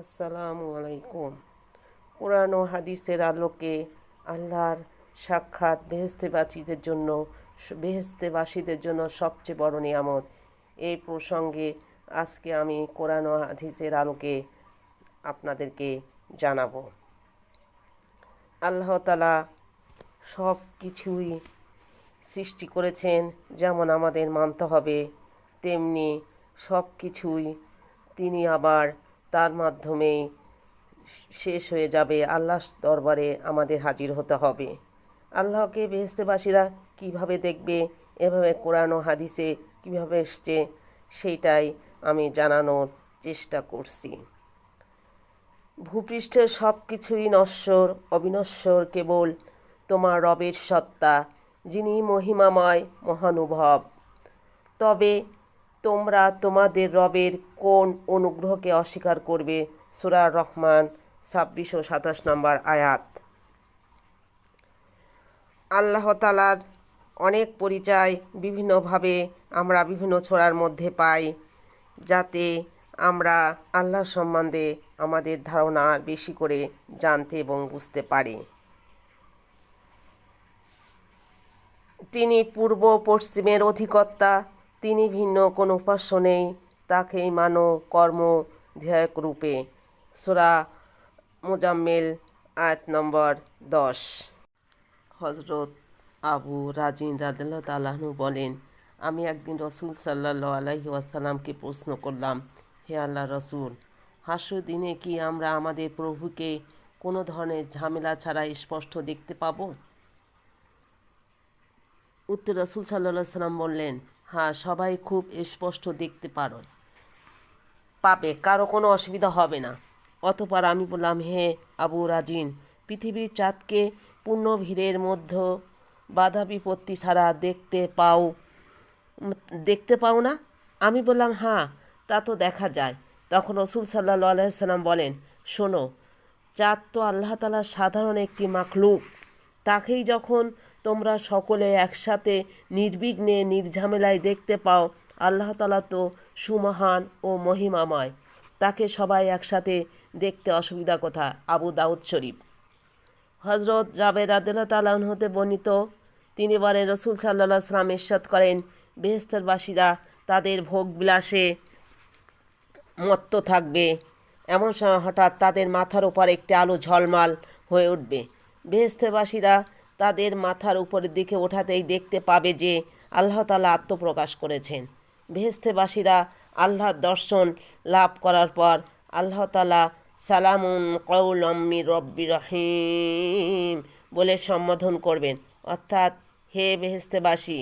আসসালামু আলাইকুম। ও হাদিসের আলোকে আল্লাহর সাক্ষাৎ বেহেস্তেবাসীদের জন্য বেহেস্তেবাসীদের জন্য সবচেয়ে বড় নিয়ামত। এই প্রসঙ্গে আজকে আমি কোরআন হাদিসের আলোকে আপনাদেরকে জানাব। আল্লাহ তালা সব কিছুই সৃষ্টি করেছেন যেমন আমাদের মানতে হবে, তেমনি সব কিছুই তিনি আবার তার মাধ্যমে শেষ হয়ে যাবে। আল্লাহ দরবারে আমাদের হাজির হতে হবে। আল্লাহকে বেহেস্তেবাসীরা কীভাবে দেখবে? এভাবে কোরআন হাদিসে কীভাবে এসছে? সেইটাই আমি জানানোর চেষ্টা করছি। ভূপৃষ্ঠের সব কিছুই নশ্বর, অবিনশ্বর, কেবল তোমার রবের সত্তা, যিনি মহিমাময়, মহানুভব। তবে তোমরা তোমাদের রবের কোন অনুগ্রহকে অস্বীকার করবে? সুরা রহমান, ছাব্বিশ ও সাতাশ নম্বর আয়াত। আল্লাহ তালার অনেক পরিচয় বিভিন্নভাবে আমরা বিভিন্ন ছোড়ার মধ্যে পাই, যাতে আমরা আল্লাহ সম্বন্ধে আমাদের ধারণা বেশি করে জানতে এবং বুঝতে পারি। তিনি পূর্ব পশ্চিমের অধিকর্তা তিনি ভিন্ন কোনো উপাস্য নেই তাকেই মানো কর্ম ধ্যায়ক রূপে। সোরা মোজাম্মেল, আয়াত নম্বর দশ। হজরত আবু রাজিন রাদিল্লাহ তালাহনু বলেন, আমি একদিন রসুল সাল্লাহ আলাইহি আসাল্লামকে প্রশ্ন করলাম, হে আল্লাহ রসুল হাসু দিনে কি আমরা আমাদের প্রভুকে কোনো ধরনের ঝামেলা ছাড়া স্পষ্ট দেখতে পাবো? উত্তর রসুল সাল্লা সাল্লাম বললেন হ্যাঁ সবাই খুব স্পষ্ট দেখতে পারো। পাবে, কারও কোনো অসুবিধা হবে না। অতপর আমি বললাম, হে আবু রাজিন, পৃথিবীর চাঁদকে পূর্ণ ভিড়ের মধ্যে বাধা বিপত্তি ছাড়া দেখতে পাও দেখতে পাও না? আমি বললাম হ্যাঁ তা তো দেখা যায়। তখন রসুল সাল্লা আলাইসাল্লাম বলেন, শোনো, চাঁদ তো আল্লাহ তালা সাধারণ একটি মাখলুক। তাকেই যখন তোমরা সকলে একসাথে নির্বিঘ্নে নির্ঝামেলায় দেখতে পাও, আল্লাহ তালা তো সুমহান ও মহিমাময়। তাকে সবাই একসাথে দেখতে অসুবিধা কথা, আবু দাউদ শরীফ। হজরত জাবের আদুল্লাহ তালাহ হতে বর্ণিত, তিনি বলেন, রসুল সাল্লাহ সাল্লাম ইরশাদ করেন বেহেস্তরবাসীরা তাদের ভোগ বিলাসে মত্ত থাকবে। এমন সময় হঠাৎ তাদের মাথার উপর একটি আলো ঝলমাল হয়ে উঠবে। বেহেস্তবাসীরা তাদের মাথার উপরের দিকে ওঠাতেই দেখতে পাবে যে আল্লাহ তালা আত্মপ্রকাশ করেছেন। বেহেস্তেবাসীরা আল্লাহর দর্শন লাভ করার পর আল্লাহ তালা সালামুন কৌল আম্মি রব্বি রহিম বলে সম্বোধন করবেন। অর্থাৎ, হে বেহেস্তেবাসী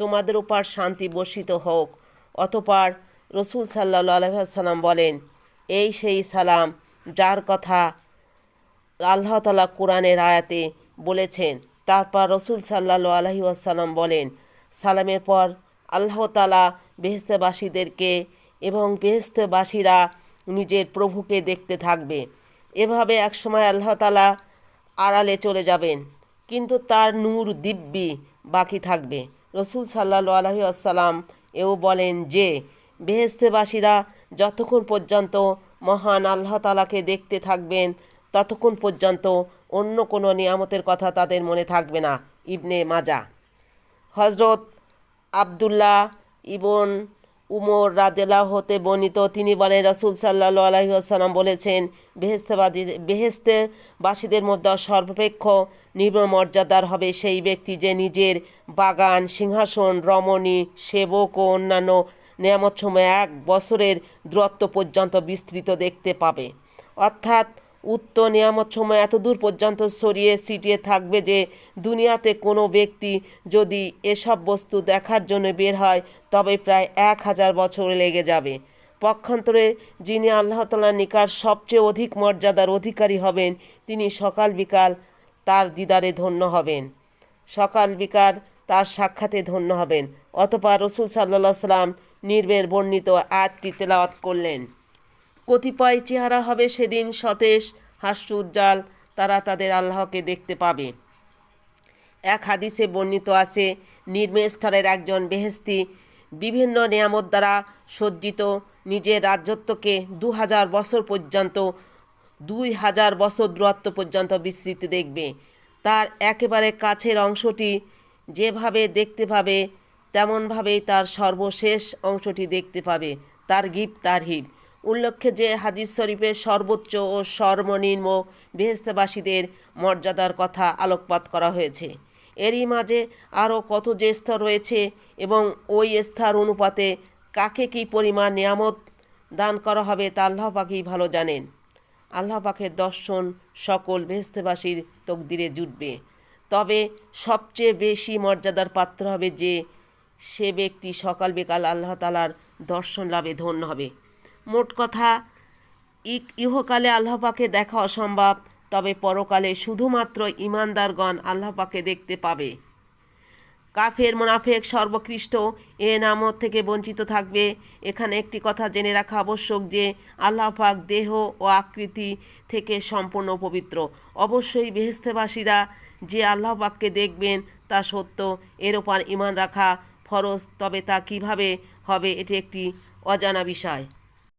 তোমাদের উপর শান্তি বর্ষিত হোক। অতপর রসুল সাল্লা আলহাম বলেন, এই সেই সালাম যার কথা আল্লাহ তালা কোরআনের আয়াতে বলেছেন। তারপর রসুল সাল্লা আলহি আসাল্লাম বলেন, সালামের পর আল্লাহ তালা বেহেস্তেবাসীদেরকে এবং বেহেস্তেবাসীরা নিজের প্রভুকে দেখতে থাকবে। এভাবে একসময় আল্লাহ তালা আড়ালে চলে যাবেন, কিন্তু তার নূর দিব্যি বাকি থাকবে। রসুল সাল্লা আলহি আসসালাম এও বলেন যে বেহেস্তেবাসীরা যতক্ষণ পর্যন্ত মহান আল্লাহ তালাকে দেখতে থাকবেন ততক্ষণ পর্যন্ত অন্য কোনো নিয়ামতের কথা তাদের মনে থাকবে না। ইবনে মাজা। হজরত আবদুল্লাহ ইবন উমর রাদেলা হতে বর্ণিত, তিনি বলেন, রসুল সাল্লা আলহি আসাল্লাম বলেছেন বেহেস্তেবাদী বেহেস্তেবাসীদের মধ্যে সর্বাপেক্ষ নিম্নমর্যাদার হবে সেই ব্যক্তি যে নিজের বাগান, সিংহাসন, রমণী, সেবক ও অন্যান্য নিয়ামত সময় এক বছরের দূরত্ব পর্যন্ত বিস্তৃত দেখতে পাবে। অর্থাৎ উত্তর নিয়ামত সময় এত দূর পর্যন্ত ছড়িয়ে ছিটিয়ে থাকবে যে দুনিয়াতে কোনো ব্যক্তি যদি এসব বস্তু দেখার জন্য বের হয়, তবে প্রায় এক হাজার বছর লেগে যাবে। পক্ষান্তরে যিনি আল্লাহ তালার নিকার সবচেয়ে অধিক মর্যাদার অধিকারী হবেন, তিনি সকাল বিকাল তার দিদারে ধন্য হবেন। সকাল বিকাল তার সাক্ষাতে ধন্য হবেন। অতপর রসুল সাল্লা সাল্লাম নির্বের বর্ণিত আটটি তেলাওয়াত করলেন। কতিপয় চেহারা হবে সেদিন সতেজ হাস্য উজ্জ্বল তারা তাদের আল্লাহকে দেখতে পাবে। এক হাদিসে বর্ণিত আছে, নির্মেষ স্তরের একজন বেহেস্তি বিভিন্ন নিয়ামত দ্বারা সজ্জিত, নিজের রাজত্বকে দু হাজার বছর পর্যন্ত দুই হাজার বছর দূরত্ব পর্যন্ত বিস্তৃতি দেখবে। তার একেবারে কাছের অংশটি যেভাবে দেখতে পাবে, তেমনভাবেই তার সর্বশেষ অংশটি দেখতে পাবে। তার গিব, তার হিব। উল্লেখ্য যে হাদিস শরীফের সর্বোচ্চ ও সর্বনিম্ন বেহেস্তবাসীদের মর্যাদার কথা আলোকপাত করা হয়েছে। এরই মাঝে আরও কত যে স্তর রয়েছে এবং ওই স্তর অনুপাতে কাকে কী পরিমাণ নিয়ামত দান করা হবে তা আল্লাহ পাকেই ভালো জানেন। আল্লাহ পাকের দর্শন সকল বেহেস্তেবাসীর তকদিরে জুটবে। তবে সবচেয়ে বেশি মর্যাদার পাত্র হবে যে, সে ব্যক্তি সকাল বিকাল আল্লাহ তালার দর্শন লাভে ধন্য হবে। মোট কথা ইহকালে আল্লাহ পাকে দেখা অসম্ভব, তবে পরকালে শুধুমাত্র ইমানদারগণ আল্লাহ পাকে দেখতে পাবে। কাফের মোনাফেক সর্বকৃষ্ট, এ নামত থেকে বঞ্চিত থাকবে। এখানে একটি কথা জেনে রাখা আবশ্যক যে, আল্লাহ পাক দেহ ও আকৃতি থেকে সম্পূর্ণ পবিত্র। অবশ্যই বেহেস্তেবাসীরা যে আল্লাহ পাককে দেখবেন তা সত্য, এর ওপর ইমান রাখা ফরজ, তবে তা কীভাবে হবে এটি একটি অজানা বিষয়।